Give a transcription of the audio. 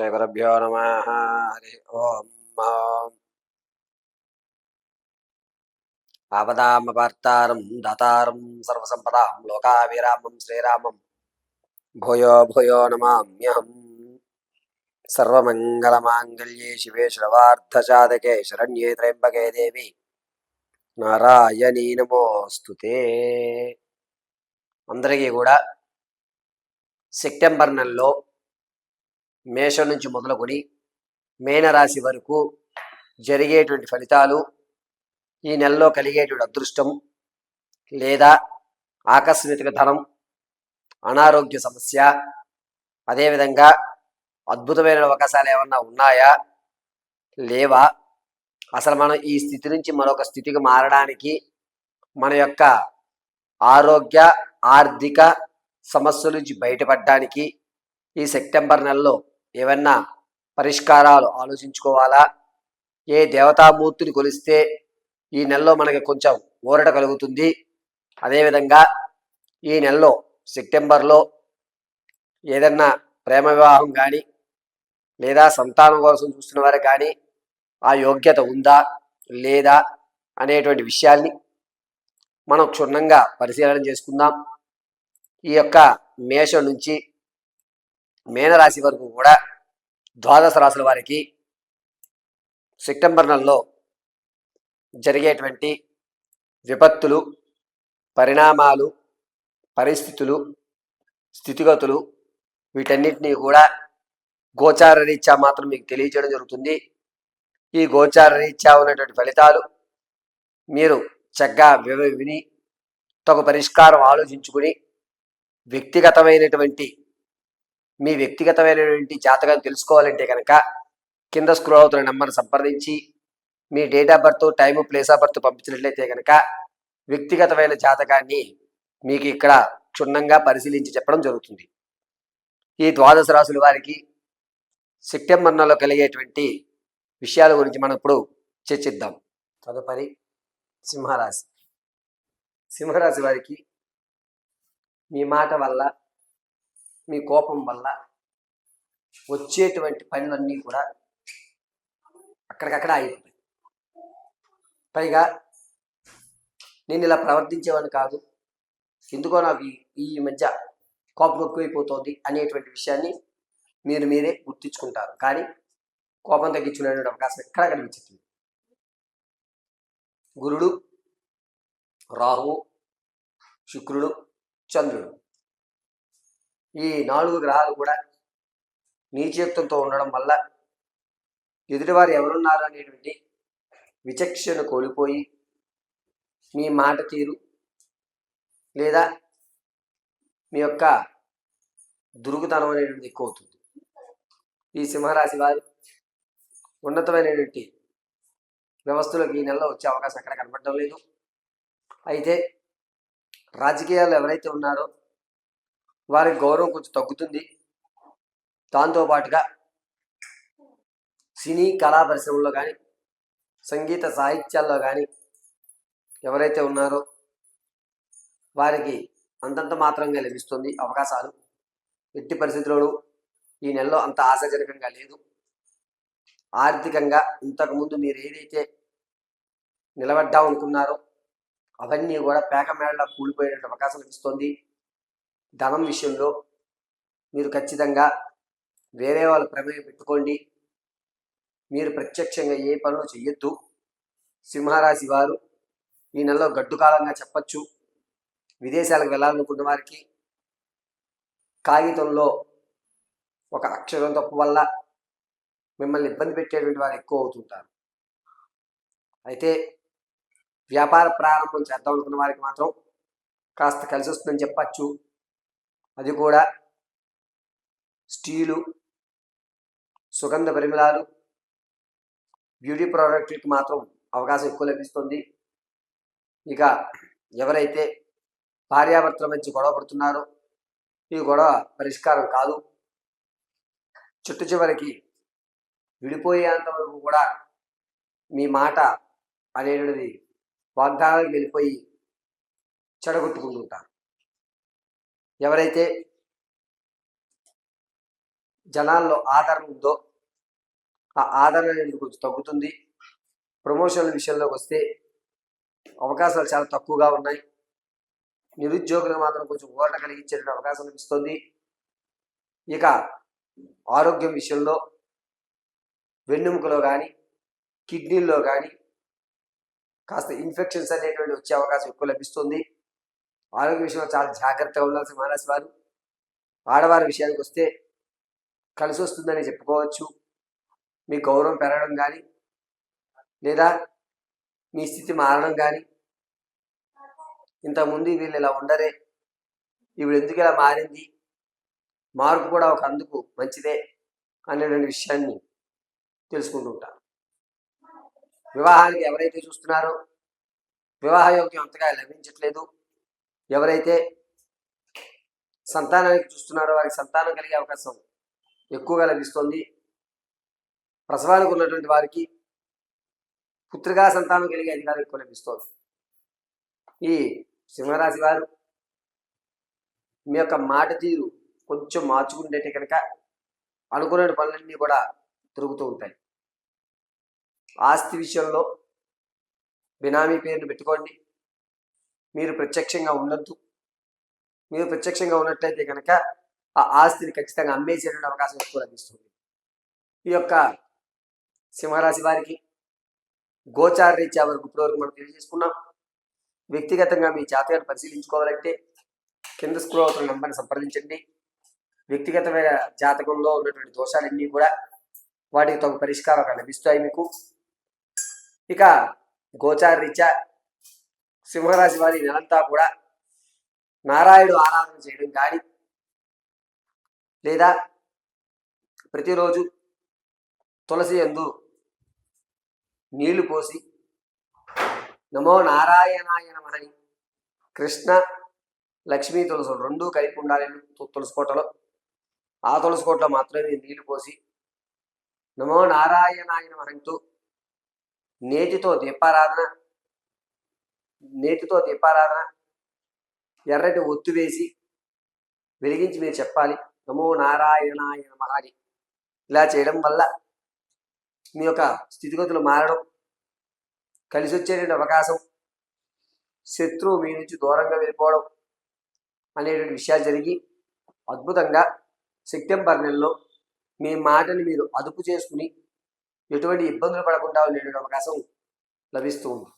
శ్రీగురుభ్యో నమ హరి ఓం ఆపదామపార్తారం దాతారం సర్వసంపదాం లోకాభిరామం శ్రీరామం భూయో భూయో నమామ్యహం సర్వమంగళమాంగళ్యే శివే శ్రవార్థసాధకే శరణ్యే త్రయంబకే దేవి నారాయణీ నమోస్తుతే అందరికీ కూడా సెప్టెంబర్ నెలలో మేషం నుంచి మొదలుకొని మేనరాశి వరకు జరిగేటువంటి ఫలితాలు ఈ నెలలో కలిగేటువంటి అదృష్టం లేదా ఆకస్మిక ధనం అనారోగ్య సమస్య అదేవిధంగా అద్భుతమైన అవకాశాలు ఏమన్నా ఉన్నాయా? లేవా? అసలు మనం ఈ స్థితి నుంచి మరొక స్థితికి మారడానికి మన యొక్క ఆరోగ్య ఆర్థిక సమస్యల నుంచి బయటపడడానికి ఈ సెప్టెంబర్ నెలలో ఏమన్నా పరిష్కారాలు ఆలోచించుకోవాలా? ఏ దేవతామూర్తిని కొలిస్తే ఈ నెలలో మనకి కొంచెం ఊరట కలుగుతుంది? అదేవిధంగా ఈ నెలలో సెప్టెంబర్లో ఏదన్నా ప్రేమ వివాహం కానీ లేదా సంతానం కోసం చూస్తున్న వారు కానీ ఆ యోగ్యత ఉందా లేదా అనేటువంటి విషయాల్ని మనం క్షుణ్ణంగా పరిశీలన చేసుకుందాం. ఈ యొక్క మేషం నుంచి మేనరాశి వరకు కూడా ద్వాదశ రాశుల వారికి సెప్టెంబర్ నెలలో జరిగేటువంటి విపత్తులు పరిణామాలు పరిస్థితులు స్థితిగతులు వీటన్నిటినీ కూడా గోచార రీత్యా మాత్రం మీకు తెలియజేయడం జరుగుతుంది. ఈ గోచార రీత్యా ఉన్నటువంటి ఫలితాలు మీరు చక్కగా వివ విని తగు పరిష్కారం ఆలోచించుకుని వ్యక్తిగతమైనటువంటి మీ వ్యక్తిగతమైనటువంటి జాతకాన్ని తెలుసుకోవాలంటే కనుక కింద స్క్రోల్ అవుతున్న నెంబర్ని సంప్రదించి మీ date of birth time place of birth పంపించినట్లయితే కనుక వ్యక్తిగతమైన జాతకాన్ని మీకు ఇక్కడ క్షుణ్ణంగా పరిశీలించి చెప్పడం జరుగుతుంది. ఈ ద్వాదశ రాశుల వారికి సెప్టెంబర్ నెలలో కలిగేటువంటి విషయాల గురించి మనం ఇప్పుడు చర్చిద్దాం. తదుపరి సింహరాశి. సింహరాశి వారికి మీ మాట వల్ల మీ కోపం వల్ల వచ్చేటువంటి పనులన్నీ కూడా అక్కడికక్కడ ఆగిపోతాయి. పైగా నేను ఇలా ప్రవర్తించేవాడిని కాదు. ఎందుకో నాకు ఈ- మధ్య కోపం ఎక్కువైపోతుంది అనేటువంటి విషయాన్ని మీరు మీరే గుర్తించుకుంటారు. కానీ కోపం తగ్గించుకునేటువంటి అవకాశం ఎక్కడ కనిపించట్లేదు. గురుడు రాహువు శుక్రుడు చంద్రుడు. ఈ నాలుగు గ్రహాలు కూడా నీచయుక్తంతో ఉండడం వల్ల ఎదుటివారు ఎవరున్నారు అనేటువంటి విచక్షణ కోల్పోయి మీ మాట తీరు లేదా మీ యొక్క దురుగుతనం అనేటువంటిది ఎక్కువ అవుతుంది ఈ సింహరాశి వారు ఉన్నతమైనటువంటి వ్యవస్థలోకి ఈ నెలలో వచ్చే అవకాశం అక్కడ కనపడడం లేదు. అయితే రాజకీయాలు ఎవరైతే ఉన్నారో వారికి గౌరవం కొంచెం తగ్గుతుంది. దాంతో పాటుగా సినీ కళా పరిశ్రమలో కానీ సంగీత సాహిత్యాల్లో కానీ ఎవరైతే ఉన్నారో వారికి అంతంత మాత్రంగా లభిస్తుంది అవకాశాలు. ఎట్టి పరిస్థితుల్లోనూ ఈ నెలలో అంత ఆశాజనకంగా లేదు. ఆర్థికంగా ఇంతకుముందు మీరు ఏదైతే నిలబడ్డా అనుకున్నారో అవన్నీ కూడా పేక మేడలా కూలిపోయేటువంటి అవకాశం లభిస్తుంది. ధనం విషయంలో మీరు ఖచ్చితంగా వేరే వాళ్ళ ప్రమేయం పెట్టుకోండి. మీరు ప్రత్యక్షంగా ఏ పనులు చెయ్యొద్దు. సింహరాశి వారు ఈ నెలలో గడ్డు కాలంగా చెప్పచ్చు. విదేశాలకు వెళ్ళాలనుకున్న వారికి కాగితంలో ఒక అక్షరం తప్పు వల్ల మిమ్మల్ని ఇబ్బంది పెట్టేటువంటి వారు ఎక్కువ అవుతుంటారు. అయితే వ్యాపార ప్రారంభం చేద్దాం అనుకున్న వారికి మాత్రం కాస్త కలిసి వస్తుందని చెప్పచ్చు. అది కూడా స్టీలు సుగంధ పరిమళాలు బ్యూటీ ప్రోడక్ట్కి మాత్రం అవకాశం ఎక్కువ లభిస్తుంది. ఇక ఎవరైతే భార్యాభర్తల మధ్య గొడవ పడుతున్నారో ఈ గొడవ పరిష్కారం కాదు. చుట్టు చివరికి విడిపోయేంత వరకు కూడా మీ మాట అనేటువంటిది వాగ్దానాలకు వెళ్ళిపోయి చెడగొట్టుకుంటుంటారు ఎవరైతే జనాల్లో ఆదరణ ఉందో ఆ ఆదరణ అనేది కొంచెం తగ్గుతుంది. ప్రమోషన్ల విషయంలోకి వస్తే అవకాశాలు చాలా తక్కువగా ఉన్నాయి. నిరుద్యోగులకు మాత్రం కొంచెం ఊరట కలిగించే అవకాశం లభిస్తుంది. ఇక ఆరోగ్యం విషయంలో వెన్నెముకలో కానీ కిడ్నీల్లో కానీ కాస్త ఇన్ఫెక్షన్స్ అనేటువంటి వచ్చే అవకాశం ఎక్కువ లభిస్తుంది. ఆరోగ్య విషయంలో చాలా జాగ్రత్తగా ఉండాల్సిన మహారాశి వారు. ఆడవారి విషయానికి వస్తే కలిసి వస్తుందని చెప్పుకోవచ్చు. మీ గౌరవం పెరగడం కానీ లేదా మీ స్థితి మారడం కానీ ఇంతకుముందు వీళ్ళు ఇలా ఉండరే ఇప్పుడు ఎందుకు ఇలా మారింది మార్పు కూడా ఒక అందుకు మంచిదే అనేటువంటి విషయాన్ని తెలుసుకుంటుంటారు వివాహానికి ఎవరైతే చూస్తున్నారో వివాహ యోగ్యం అంతగా లభించట్లేదు. ఎవరైతే సంతానానికి చూస్తున్నారో వారికి సంతానం కలిగే అవకాశం ఎక్కువగా లభిస్తుంది. ప్రసవానికి ఉన్నటువంటి వారికి పుత్రికా సంతానం కలిగే అధికారం ఎక్కువ లభిస్తుంది. ఈ సింహరాశి వారు మీ యొక్క మాట తీరు కొంచెం మార్చుకుంటే కనుక అనుకునే పనులన్నీ కూడా తిరుగుతూ ఉంటాయి. ఆస్తి విషయంలో బినామీ పేరును పెట్టుకోండి. మీరు ప్రత్యక్షంగా ఉండొద్దు. మీరు ప్రత్యక్షంగా ఉన్నట్లయితే కనుక ఆ ఆస్తిని ఖచ్చితంగా అమ్మేసేటువంటి అవకాశం ఎక్కువ లభిస్తుంది. ఈ యొక్క సింహరాశి వారికి గోచార రీత్యా వరకు ఇప్పటివరకు మనం తెలియజేసుకున్నాం. వ్యక్తిగతంగా మీ జాతకాన్ని పరిశీలించుకోవాలంటే కింద స్క్రోల్ అవుతున్న నెంబర్ని సంప్రదించండి. వ్యక్తిగతమైన జాతకంలో ఉన్నటువంటి దోషాలన్నీ కూడా వాటికి తగు పరిష్కారం లభిస్తాయి మీకు. ఇక గోచార రీత్యా సింహరాశి వారి నెలంతా కూడా నారాయణుడు ఆరాధన చేయడం కానీ లేదా ప్రతిరోజు తులసి ఎందు నీళ్ళు పోసి నమో నారాయణాయ నమని కృష్ణ లక్ష్మీ తులసి రెండూ కలిపి ఉండాలి తులసి కోటలో. ఆ తులసి కోటలో మాత్రమే నీళ్ళు పోసి నమో నారాయణాయ నమహంటూ నేతితో దీపారాధన నేతితో దీపారాధన ఎర్రటి ఒత్తు వేసి వెలిగించి మీరు చెప్పాలి నమో నారాయణాయ మహాని ఇలా చేయడం వల్ల మీ యొక్క స్థితిగతులు మారడం కలిసి వచ్చేటువంటి అవకాశం శత్రువు మీ నుంచి దూరంగా వెళ్ళిపోవడం అనేటువంటి విషయాలు జరిగి అద్భుతంగా సెప్టెంబర్ నెలలో మీ మాటని మీరు అదుపు చేసుకుని ఎటువంటి ఇబ్బందులు పడకుండా ఉండేటువంటి అవకాశం లభిస్తూ ఉంది.